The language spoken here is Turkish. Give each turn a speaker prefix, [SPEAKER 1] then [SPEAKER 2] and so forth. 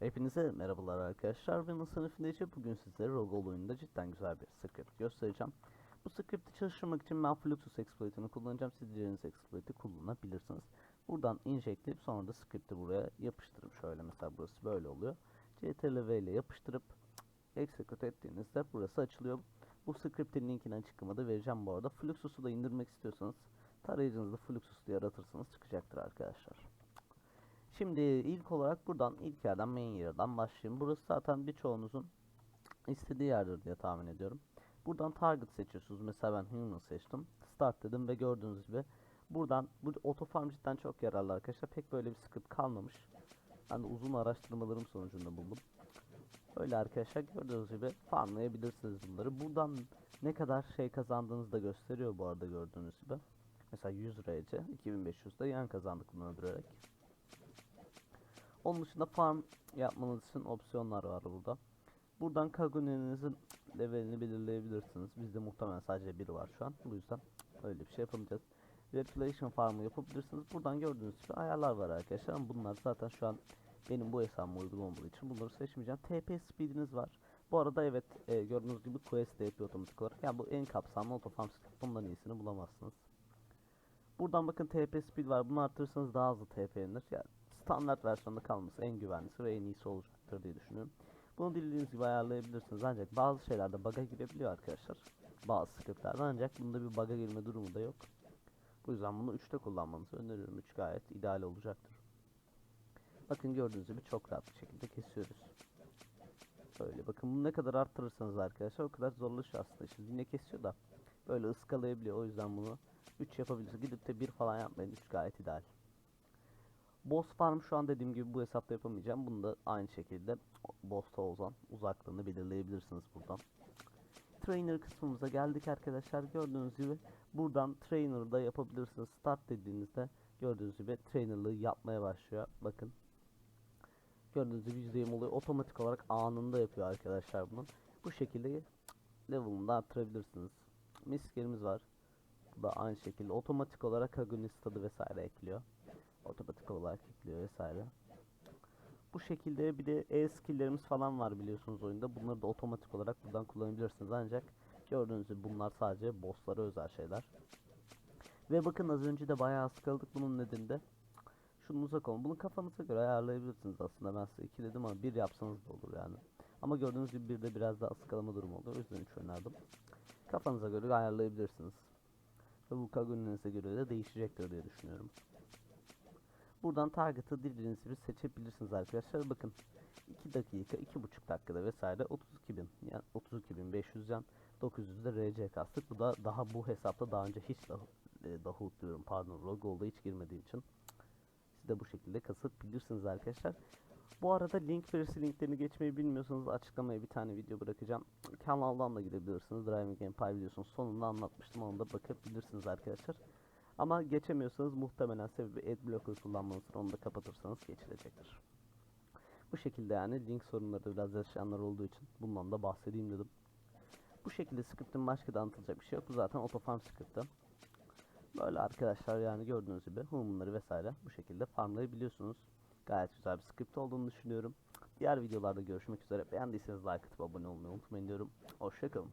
[SPEAKER 1] Hepinize merhabalar arkadaşlar. Ben sınıf Nece. Bugün sizlere Rogol oyununda cidden güzel bir script göstereceğim. Bu script'i çalıştırmak için ben Fluxus exploit'ini kullanacağım. Siz dilediğiniz exploit'i kullanabilirsiniz. Buradan injectleyip sonra da script'i buraya yapıştırıp şöyle mesela burası böyle oluyor. CTRL V ile yapıştırıp execute ettiğinizde burası açılıyor. Bu script'in linkini açıklamada vereceğim bu arada. Fluxus'u da indirmek istiyorsanız tarayıcınızda Fluxus diye aratırsanız çıkacaktır arkadaşlar. Şimdi ilk olarak buradan ilk yerden main yerden başlayayım. Burası zaten birçoğunuzun istediği yerdir diye tahmin ediyorum. Buradan target seçiyorsunuz. Mesela ben human seçtim. Start dedim ve gördüğünüz gibi buradan bu otofarm cidden çok yararlı arkadaşlar. Pek böyle bir sıkıntı kalmamış. Ben de uzun araştırmalarım sonucunda buldum. Öyle arkadaşlar gördüğünüz gibi farmlayabilirsiniz bunları. Buradan ne kadar şey kazandığınızı da gösteriyor bu arada gördüğünüz gibi. Mesela 100 RC 2500'de yan kazandık bunu öldürerek. Onun dışında farm yapmanız için opsiyonlar var burada. Buradan Kagune'ninizin levelini belirleyebilirsiniz. Bizde muhtemelen sadece biri var şu an. Bu yüzden öyle bir şey yapamayacağız. Repulation farmı yapabilirsiniz. Buradan gördüğünüz gibi ayarlar var arkadaşlar. Ama bunlar zaten şu an benim bu hesabıma uygun olmadığı için bunları seçmeyeceğim. TP speediniz var. Bu arada evet e, gördüğünüz gibi quest de yapıyor otomatik olarak. Yani bu en kapsamlı otofarm. Bundan iyisini bulamazsınız. Buradan bakın TP speed var. Bunu arttırırsanız daha hızlı TP inilir. Yani standart versiyonda kalması en güvenlisi ve en iyisi olacaktır diye düşünüyorum. Bunu dilediğiniz gibi ayarlayabilirsiniz ancak bazı şeylerde bug'a girebiliyor arkadaşlar. Bazı scriptlerde ancak bunda bir bug'a girme durumu da yok. Bu yüzden bunu 3'te kullanmanızı öneriyorum. 3 gayet ideal olacaktır. Bakın gördüğünüz gibi çok rahat bir şekilde kesiyoruz. Böyle bakın bunu ne kadar arttırırsanız arkadaşlar o kadar zorlaşıyor aslında. İşte yine kesiyor da böyle ıskalayabiliyor. O yüzden bunu 3 yapabilirsiniz. Gidip de 1 falan yapmayın. 3 gayet ideal. Boss farm şu an dediğim gibi bu hesapta yapamayacağım. Bunu da aynı şekilde boss'ta olan uzaklığını belirleyebilirsiniz buradan. Trainer kısmımıza geldik arkadaşlar. Gördüğünüz gibi buradan trainer'da yapabilirsiniz. Start dediğinizde gördüğünüz gibi trainer'lığı yapmaya başlıyor. Bakın. Gördüğünüz gibi %20 oluyor. Otomatik olarak anında yapıyor arkadaşlar bunu. Bu şekilde level'ını da arttırabilirsiniz. Miskerimiz var. Bu da aynı şekilde otomatik olarak agonist tadı vesaire ekliyor otomatik olarak ekliyor vesaire. Bu şekilde bir de e skill'lerimiz falan var biliyorsunuz oyunda. Bunları da otomatik olarak buradan kullanabilirsiniz ancak gördüğünüz gibi bunlar sadece bosslara özel şeyler. Ve bakın az önce de bayağı sıkıldık bunun nedeni şunun uzak olun. Bunu kafanıza göre ayarlayabilirsiniz aslında. Ben size iki dedim ama bir yapsanız da olur yani. Ama gördüğünüz gibi bir de biraz daha ıskalama durumu oluyor. O yüzden üç önerdim. Kafanıza göre ayarlayabilirsiniz. Ve bu kaguninize göre de değişecektir diye düşünüyorum. Buradan target'ı dilediğiniz gibi seçebilirsiniz arkadaşlar. Bakın 2 dakika, 2,5 dakikada vesaire 32.000 yani 32.500 can 900 de RC kastık. Bu da daha bu hesapta daha önce hiç daha, e, Dahut diyorum pardon Rogol'da hiç girmediği için siz de bu şekilde kasıp bilirsiniz arkadaşlar. Bu arada link verisi linklerini geçmeyi bilmiyorsanız açıklamaya bir tane video bırakacağım. Kanaldan da gidebilirsiniz. Driving Empire videosunun sonunda anlatmıştım. Onu da bakabilirsiniz arkadaşlar. Ama geçemiyorsanız muhtemelen sebebi adblocker kullanmanızdır. Onu da kapatırsanız geçilecektir. Bu şekilde yani link sorunları da biraz yaşayanlar olduğu için bundan da bahsedeyim dedim. Bu şekilde script'in başka da anlatılacak bir şey yok. Bu zaten otofarm script'ı. Böyle arkadaşlar yani gördüğünüz gibi humanları vesaire bu şekilde farmlayabiliyorsunuz. Gayet güzel bir script olduğunu düşünüyorum. Diğer videolarda görüşmek üzere. Beğendiyseniz like atıp abone olmayı unutmayın diyorum. Hoşçakalın.